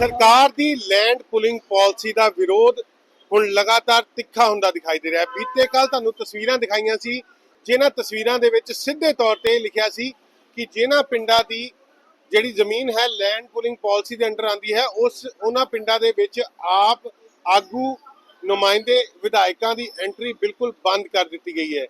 ਸਰਕਾਰ ਦੀ land pooling policy ਦਾ ਵਿਰੋਧ ਹੁਣ ਲਗਾਤਾਰ ਤਿੱਖਾ ਹੁੰਦਾ ਦਿਖਾਈ ਦੇ ਰਿਹਾ ਹੈ। ਬੀਤੇ ਕੱਲ ਤੁਹਾਨੂੰ ਤਸਵੀਰਾਂ ਦਿਖਾਈਆਂ ਸੀ, ਜਿਨ੍ਹਾਂ ਤਸਵੀਰਾਂ ਦੇ ਵਿੱਚ ਸਿੱਧੇ ਤੌਰ ਤੇ ਲਿਖਿਆ ਸੀ ਕਿ ਜਿਨ੍ਹਾਂ ਪਿੰਡਾਂ ਦੀ ਜਿਹੜੀ ਜ਼ਮੀਨ ਹੈ ਲੈਂਡ ਪੁਲਿੰਗ ਪਾਲਿਸੀ ਦੇ ਅੰਡਰ ਆਂਦੀ ਹੈ, ਉਸ ਉਹਨਾਂ ਪਿੰਡਾਂ ਦੇ ਵਿੱਚ ਆਪ ਆਗੂ ਨੁਮਾਇੰਦੇ ਵਿਧਾਇਕਾਂ ਦੀ ਐਂਟਰੀ ਬਿਲਕੁਲ ਬੰਦ ਕਰ ਦਿੱਤੀ ਗਈ ਹੈ।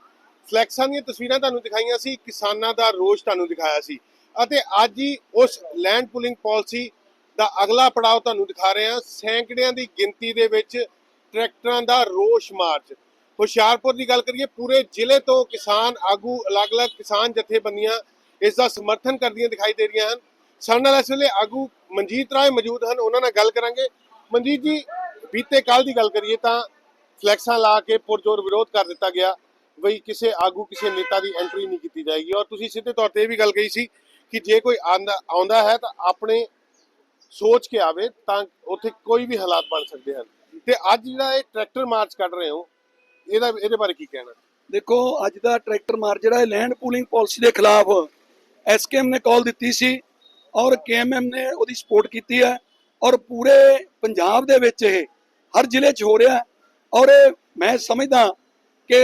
ਫਲੈਕਸਾਂ ਦੀਆਂ ਤਸਵੀਰਾਂ ਤੁਹਾਨੂੰ ਦਿਖਾਈਆਂ ਸੀ, ਕਿਸਾਨਾਂ ਦਾ ਰੋਸ਼ ਤੁਹਾਨੂੰ ਦਿਖਾਇਆ ਸੀ ਅਤੇ ਅੱਜ ਹੀ ਉਸ ਲੈਂਡ ਪੁਲਿੰਗ ਪਾਲਿਸੀ ਦਾ ਅਗਲਾ ਪੜਾਅ ਤੁਹਾਨੂੰ ਦਿਖਾ ਰਹੇ ਹਾਂ। ਸੈਂਕੜਿਆਂ ਦੀ ਗਿਣਤੀ ਦੇ ਵਿੱਚ ਟਰੈਕਟਰਾਂ ਦਾ ਰੋਸ਼ ਮਾਰਚ। ਹੁਸ਼ਿਆਰਪੁਰ ਦੀ ਗੱਲ ਕਰੀਏ, ਪੂਰੇ ਜ਼ਿਲ੍ਹੇ ਤੋਂ ਕਿਸਾਨ ਆਗੂ, ਅਲੱਗ-ਅਲੱਗ ਕਿਸਾਨ ਜਥੇਬੰਦੀਆਂ ਇਸ ਦਾ ਸਮਰਥਨ ਕਰਦੀਆਂ ਦਿਖਾਈ ਦੇ ਰਹੀਆਂ ਹਨ। ਸਾਡੇ ਨਾਲ ਇਸ ਵੇਲੇ ਆਗੂ ਮਨਜੀਤ ਰਾਏ ਮੌਜੂਦ ਹਨ, ਉਹਨਾਂ ਨਾਲ ਗੱਲ ਕਰਾਂਗੇ। ਮਨਜੀਤ ਜੀ, ਬੀਤੇ ਕੱਲ ਦੀ ਗੱਲ ਕਰੀਏ ਤਾਂ ਫਲੈਕਸਾਂ ਲਾ ਕੇ ਪੁਰਜੋਰ ਵਿਰੋਧ ਕਰ ਦਿੱਤਾ ਗਿਆ ਬਈ ਕਿਸੇ ਆਗੂ, ਕਿਸੇ ਨੇਤਾ ਦੀ ਐਂਟਰੀ ਨਹੀਂ ਕੀਤੀ ਜਾਏਗੀ। ਔਰ ਤੁਸੀਂ ਸਿੱਧੇ ਤੌਰ ਤੇ ਇਹ ਵੀ ਗੱਲ ਕਹੀ ਸੀ ਕਿ ਜੇ ਕੋਈ ਆਂਦਾ, ਆਉਂਦਾ ਹੈ ਤਾਂ ਆਪਣੇ ਸੋਚ ਕੇ ਆਵੇ ਤਾਂ ਉੱਥੇ ਕੋਈ ਵੀ ਹਾਲਾਤ ਬਣ ਸਕਦੇ ਹਨ। ਤੇ ਅੱਜ ਜਿਹੜਾ ਇਹ ਟਰੈਕਟਰ ਮਾਰਚ ਕੱਢ ਰਹੇ ਹੋ, ਇਹਦਾ ਇਹਦੇ ਬਾਰੇ ਕੀ ਕਹਿਣਾ? ਦੇਖੋ, ਅੱਜ ਦਾ ਟਰੈਕਟਰ ਮਾਰਚ ਜਿਹੜਾ ਹੈ ਲੈਂਡ ਪੂਲਿੰਗ ਪਾਲਿਸੀ ਦੇ ਖਿਲਾਫ ਐਸਕੇਐਮ ਨੇ ਕਾਲ ਦਿੱਤੀ ਸੀ ਔਰ ਕੇਐਮਐਮ ਨੇ ਉਹਦੀ ਸਪੋਰਟ ਕੀਤੀ ਹੈ ਔਰ ਪੂਰੇ ਪੰਜਾਬ ਦੇ ਵਿੱਚ ਇਹ ਹਰ ਜ਼ਿਲ੍ਹੇ 'ਚ ਹੋ ਰਿਹਾ ਔਰ ਇਹ ਮੈਂ ਸਮਝਦਾ ਕਿ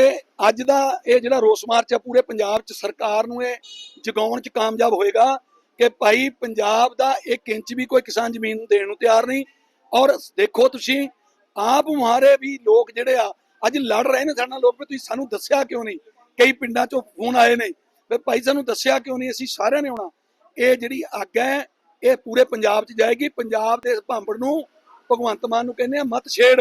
ਅੱਜ ਦਾ ਇਹ ਜਿਹੜਾ ਰੋਸ ਮਾਰਚ ਹੈ ਪੂਰੇ ਪੰਜਾਬ 'ਚ ਸਰਕਾਰ ਨੂੰ ਇਹ ਜਗਾਉਣ 'ਚ ਕਾਮਯਾਬ ਹੋਏਗਾ। ਕਿ ਭਾਈ ਪੰਜਾਬ ਦਾ 1 ਇੰਚ ਵੀ ਕੋਈ ਕਿਸਾਨ ਜ਼ਮੀਨ ਦੇਣ ਨੂੰ ਤਿਆਰ ਨਹੀਂ। ਔਰ ਦੇਖੋ ਤੁਸੀਂ, ਆਪ ਮੁਹਾਰੇ ਵੀ ਲੋਕ ਜਿਹੜੇ ਆ, ਅੱਜ ਲੜ ਰਹੇ ਨੇ ਸਾਡੇ ਨਾਲ ਲੋਕ ਵੀ ਤੁਸੀਂ ਸਾਨੂੰ ਦੱਸਿਆ ਕਿਉਂ ਨਹੀਂ? ਕਈ ਪਿੰਡਾਂ ਚੋਂ ਫੋਨ ਆਏ ਨੇ, ਵੀ ਭਾਈ ਸਾਨੂੰ ਦੱਸਿਆ ਕਿਉਂ ਨਹੀਂ? ਅਸੀਂ ਸਾਰਿਆਂ ਨੇ ਆਉਣਾ। ਇਹ ਜਿਹੜੀ ਅੱਗ ਹੈ, ਇਹ ਪੂਰੇ ਪੰਜਾਬ 'ਚ ਜਾਏਗੀ। ਪੰਜਾਬ ਦੇ ਇਸ ਭਾਂਬੜ ਨੂੰ ਭਗਵੰਤ ਮਾਨ ਨੂੰ ਕਹਿੰਦੇ ਆ, ਮਤ ਛੇੜ।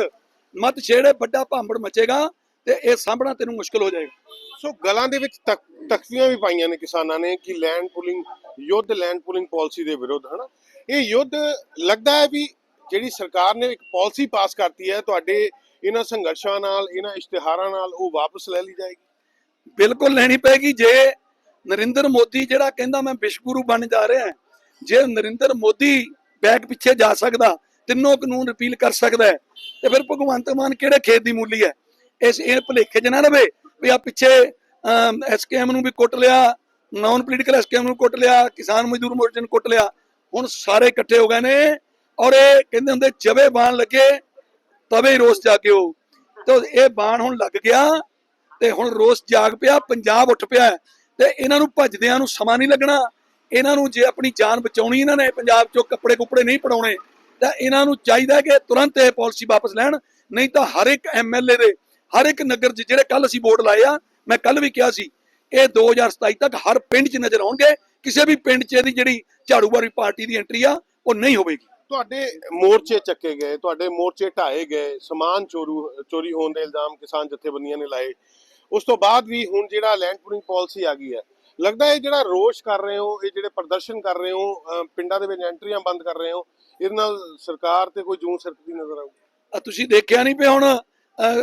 ਮਤ ਛੇੜ ਇਹ ਵੱਡਾ ਭਾਂਬੜ ਮਚੇਗਾ। ਤੇ ਇਹ ਸਾਂਭਣਾ ਤੈਨੂੰ ਮੁਸ਼ਕਲ ਹੋ ਜਾਏਗਾ। ਸੋ ਗਲਾਂ ਦੇ ਵਿੱਚ ਤਖ- ਤਖਤੀਆਂ ਵੀ ਪਾਈਆਂ ਨੇ ਕਿਸਾਨਾਂ ਨੇ ਕਿ ਲੈਂਡ ਪੁਲਿੰਗ ਯੁੱਧ ਲੈਂਡ ਪੁਲਿੰਗ ਪਾਲਿਸੀ ਦੇ ਵਿਰੁੱਧ ਹਨਾ? ਇਹ ਯੁੱਧ ਲੱਗਦਾ ਹੈ ਵੀ ਜਿਹੜੀ ਸਰਕਾਰ ਨੇ ਇੱਕ ਪਾਲਿਸੀ ਪਾਸ ਕਰਤੀ ਹੈ ਤੁਹਾਡੇ ਇਹਨਾਂ ਸੰਘਰਸ਼ਾਂ ਨਾਲ ਇਹਨਾਂ ਇਸ਼ਤਿਹਾਰਾਂ ਨਾਲ ਉਹ ਵਾਪਸ ਲੈ ਲਈ ਜਾਏਗੀ। ਬਿਲਕੁਲ ਲੈਣੀ ਪੈਗੀ ਜੇ ਨਰਿੰਦਰ ਮੋਦੀ ਜਿਹੜਾ ਕਹਿੰਦਾ ਮੈਂ ਵਿਸ਼ਵਗੁਰੂ ਬਣ ਜਾ ਰਿਹਾ ਜੇ ਨਰਿੰਦਰ ਮੋਦੀ ਬੈਕ ਪਿੱਛੇ ਜਾ ਸਕਦਾ ਤਿੰਨੋਂ ਕਾਨੂੰਨ ਰਿਪੀਲ ਕਰ ਸਕਦਾ ਤੇ ਫਿਰ ਭਗਵੰਤ ਮਾਨ ਕਿਹੜੇ ਖੇਤ ਦੀ ਮੂਲੀ ਹੈ? ਇਸ ਇਹ ਭੁਲੇਖੇ 'ਚ ਨਾ ਰਵੇ ਵੀ ਆ ਪਿੱਛੇ ਐਸਕੇਐਮ ਨੂੰ ਵੀ ਕੁੱਟ ਲਿਆ ਨਾਨ ਪੋਲੀਟੀਕਲ ਐਸਕੇਐਮ ਨੂੰ ਕੁੱਟ ਲਿਆ, ਕਿਸਾਨ ਮਜ਼ਦੂਰ ਮੋਰਚੇ ਨੂੰ ਕੁੱਟ ਲਿਆ। ਹੁਣ ਸਾਰੇ ਇਕੱਠੇ ਹੋ ਗਏ ਨੇ ਔਰ ਇਹ ਕਹਿੰਦੇ ਹੁੰਦੇ, ਜਵੇ ਬਾਣ ਲੱਗੇ, ਤਵੇ ਰੋਸ ਜਾਗਿਓ। ਤੇ ਇਹ ਬਾਣ ਹੁਣ ਲੱਗ ਗਿਆ ਤੇ ਹੁਣ ਰੋਸ ਜਾਗ ਪਿਆ, ਪੰਜਾਬ ਉੱਠ ਪਿਆ ਤੇ ਇਹਨਾਂ ਨੂੰ ਭੱਜਦਿਆਂ ਨੂੰ ਸਮਾਂ ਨਹੀਂ ਲੱਗਣਾ। ਇਹਨਾਂ ਨੂੰ ਜੇ ਆਪਣੀ ਜਾਨ ਬਚਾਉਣੀ ਇਹਨਾਂ ਨੇ, ਪੰਜਾਬ ਚੋਂ ਕੱਪੜੇ ਕੁਪੜੇ ਨਹੀਂ ਪੜਾਉਣੇ, ਤਾਂ ਇਹਨਾਂ ਨੂੰ ਚਾਹੀਦਾ ਕਿ ਤੁਰੰਤ ਇਹ ਪਾਲਿਸੀ ਵਾਪਸ ਲੈਣ, ਨਹੀਂ ਤਾਂ ਹਰ ਇੱਕ ਐਮਐਲਏ ਦੇ ਹਰ ਇੱਕ ਨਗਰ 'ਚ ਜਿਹੜੇ ਕੱਲ ਅਸੀਂ ਵੋਟ ਲਾਏ ਆ ਮੈਂ ਕੱਲ ਵੀ ਕਿਹਾ ਸੀ ਇਹ 2027 ਤੱਕ ਹਰ ਪਿੰਡ 'ਚ ਨਜ਼ਰ ਆਉਣਗੇ ਕਿਸੇ ਵੀ ਪਿੰਡ 'ਚ ਇਹਦੀ ਜਿਹੜੀ ਝਾੜੂ ਵਾਲੀ ਪਾਰਟੀ ਦੀ ਐਂਟਰੀ ਆ ਉਹ ਨਹੀਂ ਹੋਵੇਗੀ। ਤੁਹਾਡੇ ਮੋਰਚੇ ਚੱਕੇ ਗਏ ਤੁਹਾਡੇ ਮੋਰਚੇ ਢਾਏ ਗਏ ਸਮਾਨ ਚੋਰੂ ਚੋਰੀ ਹੋਣ ਦੇ ਇਲਜ਼ਾਮ ਕਿਸਾਨ ਜਥੇਬੰਦੀਆਂ ਨੇ ਲਾਏ। ਉਸ ਤੋਂ ਬਾਅਦ ਵੀ ਹੁਣ ਜਿਹੜਾ ਲੈਂਡ ਪੂਲਿੰਗ ਪਾਲਿਸੀ ਆ ਗਈ ਹੈ ਲੱਗਦਾ ਹੈ ਜਿਹੜਾ ਰੋਸ਼ ਕਰ ਰਹੇ ਹੋ ਇਹ ਜਿਹੜੇ ਪ੍ਰਦਰਸ਼ਨ ਕਰ ਰਹੇ ਹੋ ਪਿੰਡਾਂ ਦੇ ਵਿੱਚ ਐਂਟਰੀਆਂ ਬੰਦ ਕਰ ਰਹੇ ਹੋ ਇਹਦੇ ਨਾਲ ਸਰਕਾਰ ਤੇ ਕੋਈ ਜੂਨ ਸਰਕਦੀ ਨਜ਼ਰ ਆਊ ਆ ਤੁਸੀਂ ਦੇਖਿਆ ਨਹੀਂ ਪਿਆ ਹੁਣ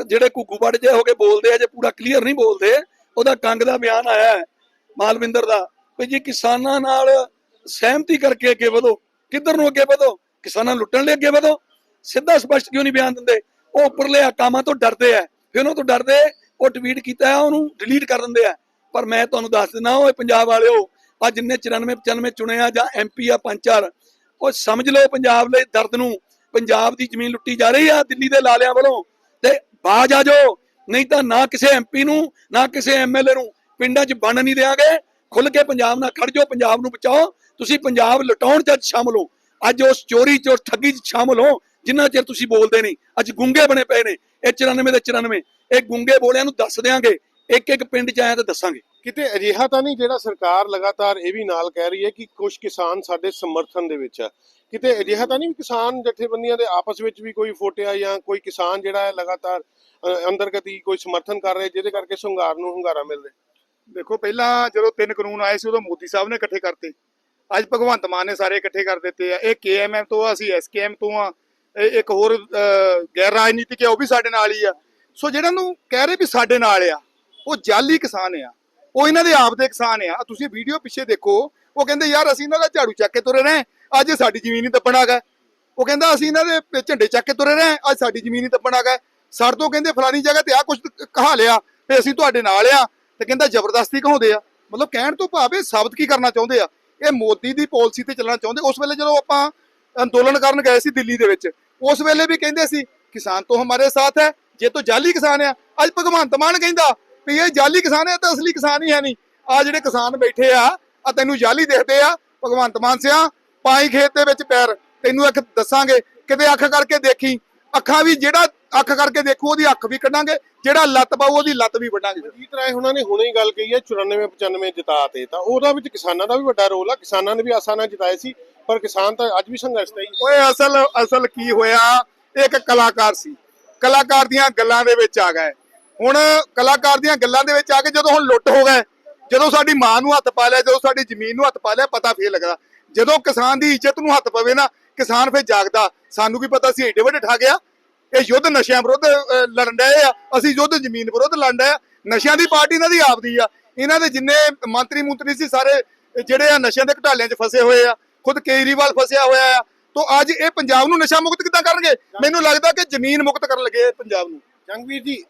ਜਿਹੜੇ ਘੁੱਗੂ ਬੜ ਜੇ ਹੋ ਕੇ ਬੋਲਦੇ ਆ, ਜੇ ਪੂਰਾ ਕਲੀਅਰ ਨਹੀਂ ਬੋਲਦੇ, ਉਹਦਾ ਕੰਗ ਦਾ ਬਿਆਨ ਆਇਆ ਹੈ, ਮਾਲਵਿੰਦਰ ਦਾ, ਵੀ ਜੀ ਕਿਸਾਨਾਂ ਨਾਲ ਸਹਿਮਤੀ ਕਰਕੇ ਅੱਗੇ ਵਧੋ। ਕਿੱਧਰ ਨੂੰ ਅੱਗੇ ਵਧੋ? ਕਿਸਾਨਾਂ ਨੂੰ ਲੁੱਟਣ ਲਈ ਅੱਗੇ ਵਧੋ। ਸਿੱਧਾ ਸਪਸ਼ਟ ਕਿਉਂ ਨਹੀਂ ਬਿਆਨ ਦਿੰਦੇ? ਉਹ ਉੱਪਰਲੇ ਕਾਮਾਂ ਤੋਂ ਡਰਦੇ ਆ। ਫਿਰ ਉਹਨਾਂ ਤੋਂ ਡਰਦੇ, ਉਹ ਟਵੀਟ ਕੀਤਾ ਹੈ, ਉਹਨੂੰ ਡਿਲੀਟ ਕਰ ਦਿੰਦੇ ਆ। ਪਰ ਮੈਂ ਤੁਹਾਨੂੰ ਦੱਸ ਦਿੰਦਾ ਓਏ ਪੰਜਾਬ ਵਾਲਿਓ, ਆ ਜਿੰਨੇ 94 95 ਚੁਣੇ ਆ ਜਾਂ ਐਮਪੀ ਆ ਪੰਜ ਚਾਰ, ਉਹ ਸਮਝ ਲਓ ਪੰਜਾਬ ਲਈ ਦਰਦ ਨੂੰ। ਪੰਜਾਬ ਦੀ ਜ਼ਮੀਨ ਲੁੱਟੀ ਜਾ ਰਹੀ ਆ, ਦਿੱਲੀ ਦੇ ਲਾਲਿਆਂ ਵੱਲੋਂ। ਤੇ ਬਾਜ ਆ ਜਾਓ। ਨਹੀਂ ਤਾਂ ਨਾ ਕਿਸੇ ਐਮਪੀ ਨੂੰ, ਨਾ ਕਿਸੇ ਐਮਐਲਏ ਨੂੰ ਪਿੰਡਾਂ 'ਚ ਬਣ ਨਹੀਂ ਦਿਆਂਗੇ। ਖੁੱਲ ਕੇ ਪੰਜਾਬ ਨਾਲ ਖੜ ਜਾਓ, ਪੰਜਾਬ ਨੂੰ ਬਚਾਓ। ਤੁਸੀਂ ਪੰਜਾਬ ਲੁਟਾਉਣ 'ਚ ਅੱਜ ਸ਼ਾਮਲ ਹੋ। ਅੱਜ ਉਸ ਚੋਰੀ 'ਚ, ਉਸ ਠੱਗੀ 'ਚ ਸ਼ਾਮਲ ਹੋ, ਜਿੰਨਾ ਚਿਰ ਤੁਸੀਂ ਬੋਲਦੇ ਨਹੀਂ। ਅੱਜ ਗੁੰਗੇ ਬਣੇ ਪਏ ਨੇ, ਇਹ 94 ਦੇ 94 ਇਹ ਗੁੰਗੇ ਬੋਲਿਆਂ ਨੂੰ ਦੱਸ ਦਿਆਂਗੇ। ਇੱਕ ਇੱਕ ਪਿੰਡ 'ਚ ਆਇਆ ਤਾਂ ਦੱਸਾਂਗੇ। ਕਿਤੇ ਅਜਿਹਾ ਤਾਂ ਨਹੀਂ ਜਿਹੜਾ ਸਰਕਾਰ ਲਗਾਤਾਰ ਇਹ ਵੀ ਨਾਲ ਕਹਿ ਰਹੀ ਹੈ ਕਿ ਕੁਝ ਕਿਸਾਨ ਸਾਡੇ ਸਮਰਥਨ ਦੇ ਵਿੱਚ ਆ। ਕਿਤੇ ਅਜਿਹਾ ਤਾਂ ਨਹੀਂ ਕਿਸਾਨ ਜਥੇਬੰਦੀਆਂ ਦੇ ਆਪਸ ਵਿੱਚ ਵੀ ਕੋਈ ਫੋਟਿਆ ਜਾਂ ਕੋਈ ਕਿਸਾਨ ਜਿਹੜਾ ਹੈ ਲਗਾਤਾਰ ਅੰਦਰਗਤੀ ਕੋਈ ਸਮਰਥਨ ਕਰ ਰਿਹਾ ਜਿਹਦੇ ਕਰਕੇ ਸੰਘਾਰ ਨੂੰ ਹੁੰਗਾਰਾ ਮਿਲ ਰਿਹਾ? ਦੇਖੋ ਪਹਿਲਾਂ ਜਦੋਂ ਤਿੰਨ ਕਾਨੂੰਨ ਆਏ ਸੀ ਉਦੋਂ ਮੋਦੀ ਸਾਹਿਬ ਨੇ ਇਕੱਠੇ ਕਰਤੇ। ਅੱਜ ਭਗਵੰਤ ਮਾਨ ਨੇ ਸਾਰੇ ਇਕੱਠੇ ਕਰ ਦਿੱਤੇ ਆ। ਇਹ ਕੇਐਮਐਮ ਤੋਂ ਆ ਅਸੀਂ ਐਸਕੇਐਮ ਤੋਂ ਆ। ਇਹ ਇੱਕ ਹੋਰ ਅਹ, ਗੈਰ ਰਾਜਨੀਤਿਕ ਆ ਉਹ ਵੀ ਸਾਡੇ ਨਾਲ ਹੀ ਆ। ਸੋ ਜਿਹੜਾ ਨੂੰ ਕਹਿ ਰਹੇ ਵੀ ਸਾਡੇ ਨਾਲ ਆ ਉਹ ਜਾਲੀ ਕਿਸਾਨ ਆ। ਉਹ ਇਹਨਾਂ ਦੇ ਆਪ ਦੇ ਕਿਸਾਨ ਆ। ਤੁਸੀਂ ਵੀਡੀਓ ਪਿੱਛੇ ਦੇਖੋ ਉਹ ਕਹਿੰਦੇ, ਯਾਰ, ਅਸੀਂ ਇਹਨਾਂ ਦਾ ਝਾੜੂ ਚੱਕ ਕੇ ਤੁਰੇ ਰਹੇ ਅੱਜ ਸਾਡੀ ਜ਼ਮੀਨ ਹੀ ਦੱਬਣ ਆ ਗਏ ਉਹ ਕਹਿੰਦਾ, ਅਸੀਂ ਇਹਨਾਂ ਦੇ ਝੰਡੇ ਚੱਕ ਕੇ ਤੁਰੇ ਰਹੇ ਅੱਜ ਸਾਡੀ ਜ਼ਮੀਨ ਹੀ ਦੱਬਣ ਆ ਗਏ ਸਾਡੇ ਤੋਂ ਕਹਿੰਦੇ ਫਲਾਨੀ ਜਗ੍ਹਾ ਤੇ ਆ ਕੁਝ ਕਹਾ ਲਿਆ ਤੇ ਅਸੀਂ ਤੁਹਾਡੇ ਨਾਲ ਆ। ਤੇ ਕਹਿੰਦਾ, ਜ਼ਬਰਦਸਤੀ ਕਹਾਉਂਦੇ ਆ। ਮਤਲਬ ਕਹਿਣ ਤੋਂ ਭਾਵ ਇਹ ਸਾਬਤ ਕੀ ਕਰਨਾ ਚਾਹੁੰਦੇ ਆ? ਇਹ ਮੋਦੀ ਦੀ ਪਾਲਿਸੀ ਤੇ ਚੱਲਣਾ ਚਾਹੁੰਦੇ? ਉਸ ਵੇਲੇ ਜਦੋਂ ਆਪਾਂ ਅੰਦੋਲਨ ਕਰਨ ਗਏ ਸੀ ਦਿੱਲੀ ਦੇ ਵਿੱਚ, ਉਸ ਵੇਲੇ ਵੀ ਕਹਿੰਦੇ ਸੀ, ਕਿਸਾਨ ਤੋਂ ਹਮਾਰੇ ਸਾਥ ਹੈ, ਜੇ ਤੋ ਜਾਲੀ ਕਿਸਾਨ ਆ। ਅੱਜ ਭਗਵੰਤ ਮਾਨ ਕਹਿੰਦਾ ਵੀ ਇਹ ਜਾਲੀ ਕਿਸਾਨ ਹੈ ਤਾਂ ਅਸਲੀ ਕਿਸਾਨ ਹੀ ਹੈ ਨਹੀਂ। ਆ ਜਿਹੜੇ ਕਿਸਾਨ ਬੈਠੇ ਆ ਆ ਤੈਨੂੰ ਜਾਲੀ ਦੇਖਦੇ ਆ ਭਗਵੰਤ ਮਾਨ ਸਿਆ ਪਾਈ ਖੇਤ ਦੇ ਵਿੱਚ ਪੈਰ। ਤੈਨੂੰ ਇੱਕ ਦੱਸਾਂਗੇ ਕਿਤੇ ਅੱਖ ਕਰਕੇ ਦੇਖੀ। ਅੱਖਾਂ ਵੀ ਜਿਹੜਾ ਅੱਖ ਕਰਕੇ ਦੇਖੂ ਉਹਦੀ ਅੱਖ ਵੀ ਕੱਢਾਂਗੇ ਜਿਹੜਾ ਲੱਤ ਪਾਊ ਉਹਦੀ ਲੱਤ ਵੀ ਵੱਢਾਂਗੇ। ਜੀਤ ਰਾਏ ਉਹਨਾਂ ਨੇ ਹੁਣੇ ਹੀ ਗੱਲ ਕਹੀ ਹੈ 94 95 ਜਿਤਾ ਤੇ। ਤਾਂ ਉਹਦਾ ਵਿੱਚ ਕਿਸਾਨਾਂ ਦਾ ਵੀ ਵੱਡਾ ਰੋਲ ਆ। ਕਿਸਾਨਾਂ ਨੇ ਵੀ ਆਸਾਂ ਨਾਲ ਜਿਤਾਏ ਸੀ ਪਰ ਕਿਸਾਨ ਤਾਂ ਅੱਜ ਵੀ ਸੰਘਰਸ਼ ਤੇ ਹੀ ਓਏ ਅਸਲ ਅਸਲ ਕੀ ਹੋਇਆ? ਇੱਕ ਕਲਾਕਾਰ ਸੀ। ਕਲਾਕਾਰ ਦੀਆਂ ਗੱਲਾਂ ਦੇ ਵਿੱਚ ਆ ਗਏ। ਹੁਣ ਕਲਾਕਾਰ ਦੀਆਂ ਗੱਲਾਂ ਦੇ ਵਿੱਚ ਆ ਕੇ ਜਦੋਂ ਹੁਣ ਲੁੱਟ ਹੋ ਗਏ ਜਦੋਂ ਸਾਡੀ ਮਾਂ ਨੂੰ ਹੱਥ ਪਾ ਲਿਆ ਜਦੋਂ ਸਾਡੀ ਜ਼ਮੀਨ ਨੂੰ ਹੱਥ ਪਾ ਲਿਆ ਪਤਾ ਫੇਰ ਲੱਗਦਾ। ਜਦੋਂ ਕਿਸਾਨ ਦੀ ਇੱਜ਼ਤ ਨੂੰ ਹੱਥ ਪਵੇ ਨਾ ਕਿਸਾਨ ਫੇਰ ਜਾਗਦਾ। ਸਾਨੂੰ ਕੀ ਪਤਾ ਸੀ ਏਡੇ ਵੱਡੇ ਠਾ ਗਿਆ ਇਹ ਯੁੱਧ ਨਸ਼ਿਆਂ ਵਿਰੁੱਧ ਲੜਨ ਡਏ ਆ। ਅਸੀਂ ਯੁੱਧ ਜ਼ਮੀਨ ਵਿਰੁੱਧ ਲੜਨ ਡਏ ਆ। ਨਸ਼ਿਆਂ ਦੀ ਪਾਰਟੀ ਇਹਨਾਂ ਦੀ ਆਪਦੀ ਆ। ਇਹਨਾਂ ਦੇ ਜਿੰਨੇ ਮੰਤਰੀ ਮੰਤਰੀ ਸੀ ਸਾਰੇ ਜਿਹੜੇ ਆ ਨਸ਼ਿਆਂ ਦੇ ਘਟਾਲਿਆਂ 'ਚ ਫਸੇ ਹੋਏ ਆ। ਖੁਦ ਕੇਜਰੀਵਾਲ ਫਸਿਆ ਹੋਇਆ ਆ। ਤੋਂ ਅੱਜ ਇਹ ਪੰਜਾਬ ਨੂੰ ਨਸ਼ਾ ਮੁਕਤ ਕਿੱਦਾਂ ਕਰਨਗੇ? ਮੈਨੂੰ ਲੱਗਦਾ ਕਿ ਜ਼ਮੀਨ ਮੁਕਤ ਕਰਨ ਲੱਗੇ ਪੰਜਾਬ ਨੂੰ। ਜੰਗਵੀਰ ਜੀ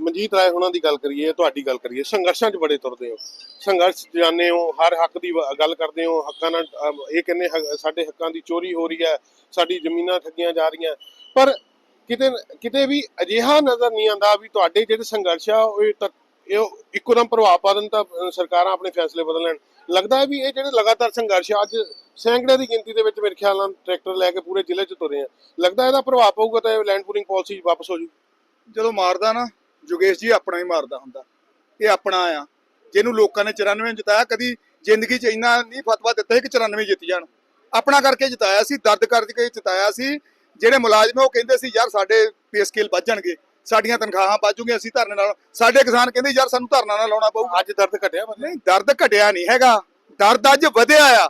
ਮਨਜੀਤ ਰਾਏ ਉਹਨਾਂ ਦੀ ਗੱਲ ਕਰੀਏ ਤੁਹਾਡੀ ਗੱਲ ਕਰੀਏ ਸੰਘਰਸ਼ਾਂ 'ਚ ਬੜੇ ਤੁਰਦੇ ਹੋ। ਸੰਘਰਸ਼ 'ਚ ਹੋ ਹਰ ਹੱਕ ਦੀ ਗੱਲ ਕਰਦੇ ਹੋ ਹੱਕਾਂ ਨਾਲ ਇਹ ਕਹਿੰਦੇ ਸਾਡੇ ਹੱਕਾਂ ਦੀ ਚੋਰੀ ਹੋ ਰਹੀ ਹੈ ਸਾਡੀ ਜ਼ਮੀਨਾਂ ਠੱਗੀਆਂ ਜਾ ਰਹੀਆਂ। ਪਰ ਕਿਤੇ ਕਿਤੇ ਵੀ ਅਜਿਹਾ ਨਜ਼ਰ ਨਹੀਂ ਆਉਂਦਾ ਵੀ ਤੁਹਾਡੇ ਜਿਹੜੇ ਸੰਘਰਸ਼ ਆ ਉਹ ਇਹ ਇੱਕੋਦਮ ਪ੍ਰਭਾਵ ਪਾ ਦੇਣ ਤਾਂ ਸਰਕਾਰਾਂ ਆਪਣੇ ਫੈਸਲੇ ਬਦਲ ਲੈਣ। ਲੱਗਦਾ ਹੈ ਵੀ ਇਹ ਜਿਹੜੇ ਲਗਾਤਾਰ ਸੰਘਰਸ਼ ਆ, ਅੱਜ ਸੈਂਕੜੇ ਦੀ ਗਿਣਤੀ ਦੇ ਵਿੱਚ ਮੇਰੇ ਖਿਆਲ ਨਾਲ ਟਰੈਕਟਰ ਲੈ ਕੇ ਪੂਰੇ ਜ਼ਿਲ੍ਹੇ 'ਚ ਤੁਰੇ ਆ। ਲੱਗਦਾ ਇਹਦਾ ਪ੍ਰਭਾਵ ਪਊਗਾ ਤਾਂ ਇਹ ਲੈਂਡ ਪੂਲਿੰਗ ਪਾਲਿਸੀ ਵਾਪਸ ਹੋ ਜੂ। ਜਦੋਂ ਮਾਰਦਾ ਨਾ ਜੁਗੇਸ਼ ਜੀ ਆਪਣਾ ਹੀ ਮਾਰਦਾ ਹੁੰਦਾ ਇਹ ਆਪਣਾ ਆ। ਜਿਹਨੂੰ ਲੋਕਾਂ ਨੇ 94 ਜਿਤਾਇਆ ਕਦੀ ਜ਼ਿੰਦਗੀ 'ਚ ਇੰਨਾ ਨਹੀਂ ਫਤਵਾ ਦਿੱਤਾ ਕਿ 94 ਜਿੱਤ ਜਾਣ। ਆਪਣਾ ਕਰਕੇ ਜਿਤਾਇਆ ਸੀ ਦਰਦ ਕਰਕੇ ਜਿਤਾਇਆ ਸੀ। ਜਿਹੜੇ ਮੁਲਾਜ਼ਮ ਉਹ ਕਹਿੰਦੇ ਸੀ ਯਾਰ ਸਾਡੇ ਪੇ ਸਕੇਲ ਵੱਧ ਜਾਣਗੇ। ਸਾਡੀਆਂ ਤਨਖਾਹਾਂ ਵੱਜੂਗੀਆਂ ਅਸੀਂ ਧਰਨੇ ਨਾਲ ਸਾਡੇ ਕਿਸਾਨ ਕਹਿੰਦੇ ਯਾਰ ਸਾਨੂੰ ਧਰਨਾ ਨਾ ਲਾਉਣਾ ਪਊ ਅੱਜ ਦਰਦ ਘਟਿਆ ਬੰਦੇ ਨਹੀਂ ਦਰਦ ਘਟਿਆ ਨਹੀਂ ਹੈਗਾ। ਦਰਦ ਅੱਜ ਵਧਿਆ ਆ।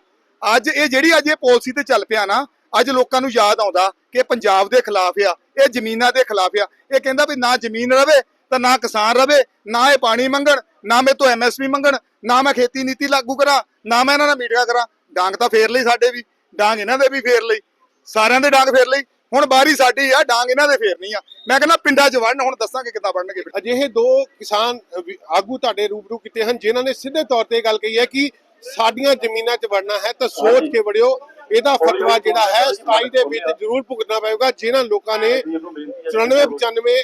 ਅੱਜ ਇਹ ਜਿਹੜੀ ਅੱਜ ਇਹ ਪਾਲਿਸੀ ਤੇ ਚੱਲ ਪਿਆ ਨਾ ਅੱਜ ਲੋਕਾਂ ਨੂੰ ਯਾਦ ਆਉਂਦਾ ਕਿ ਪੰਜਾਬ ਦੇ ਖਿਲਾਫ ਆ। ਇਹ ਜ਼ਮੀਨਾਂ ਦੇ ਖਿਲਾਫ ਆ। ਇਹ ਕਹਿੰਦਾ ਵੀ ਨਾ ਜ਼ਮੀਨ ਰਵੇ ਤਾਂ ਨਾ ਕਿਸਾਨ ਰਵੇ, ਨਾ ਇਹ ਪਾਣੀ ਮੰਗਣ, ਨਾ ਮੇ ਤੋਂ ਐਮਐਸਪੀ ਮੰਗਣ, ਨਾ ਮੈਂ ਖੇਤੀ ਨੀਤੀ ਲਾਗੂ ਕਰਾਂ, ਨਾ ਮੈਂ ਇਹਨਾਂ ਨਾਲ ਮੀਟਿੰਗਾਂ ਕਰਾਂ। ਡਾਂਗ ਤਾਂ ਫੇਰ ਲਈ ਸਾਡੇ ਵੀ, ਡਾਂਗ ਇਹਨਾਂ ਦੇ ਵੀ ਫੇਰ ਲਈ। ਸਾਰਿਆਂ ਦੇ ਡਾਂਗ ਫੇਰ ਲਈ। ਹੁਣ ਬਾਰੀ ਸਾਡੀ ਆ, ਡਾਂਗ ਇਹਨਾਂ ਦੇ ਫੇਰਨੀ ਆ। ਮੈਂ ਕਹਿੰਦਾ ਪਿੰਡਾਂ 'ਚ ਵੜਨ, ਹੁਣ ਦੱਸਾਂਗੇ ਕਿੱਦਾਂ ਵੜਨਗੇ ਅਜਿਹੇ ਦੋ ਕਿਸਾਨ ਆਗੂ ਤੁਹਾਡੇ ਰੂਬਰੂ ਕੀਤੇ ਹਨ, ਜਿਨ੍ਹਾਂ ਨੇ ਸਿੱਧੇ ਤੌਰ ਤੇ ਗੱਲ ਕਹੀ ਹੈ ਕਿ ਸਾਡੀਆਂ ਜ਼ਮੀਨਾਂ 'ਚ ਵੜਨਾ ਹੈ ਤਾਂ ਸੋਚ ਕੇ ਵੜਿਓ। ਇਹਦਾ ਫਤਵਾ ਜਿਹੜਾ ਹੈ 27 ਦੇ ਵਿੱਚ ਜ਼ਰੂਰ ਭੁਗਤਣਾ ਪਏਗਾ ਜਿਨ੍ਹਾਂ ਲੋਕਾਂ ਨੇ 94 95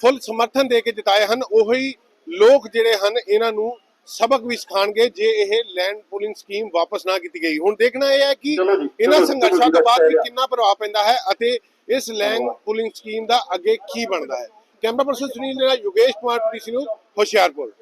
ਫੁੱਲ ਸਮਰਥਨ ਦੇ ਕੇ ਜਿਤਾਏ ਹਨ ਉਹੀ ਲੋਕ ਜਿਹੜੇ ਹਨ ਇਹਨਾਂ ਨੂੰ ਸਬਕ ਵੀ ਸਿਖਾਣਗੇ ਜੇ ਇਹ ਲੈਂਡ ਪੂਲਿੰਗ ਸਕੀਮ ਵਾਪਸ ਨਾ ਕੀਤੀ ਗਈ। ਹੁਣ ਦੇਖਣਾ ਇਹ ਹੈ ਕਿ ਇਹਨਾਂ ਸੰਘਰਸ਼ਾਂ ਤੋਂ ਬਾਅਦ ਕਿੰਨਾ ਪ੍ਰਭਾਵ ਪੈਂਦਾ ਹੈ ਅਤੇ ਇਸ ਲੈਂਡ ਪੂਲਿੰਗ ਸਕੀਮ ਦਾ ਅੱਗੇ ਕੀ ਬਣਦਾ ਹੈ। ਕੈਮਰਾ ਪਰਸਨ ਸੁਨੀਲ ਨਾਲ ਯੋਗੇਸ਼ ਕੁਮਾਰ ਪੀਸੀ ਨੂੰ ਹੁਸ਼ਿਆਰਪੁਰ।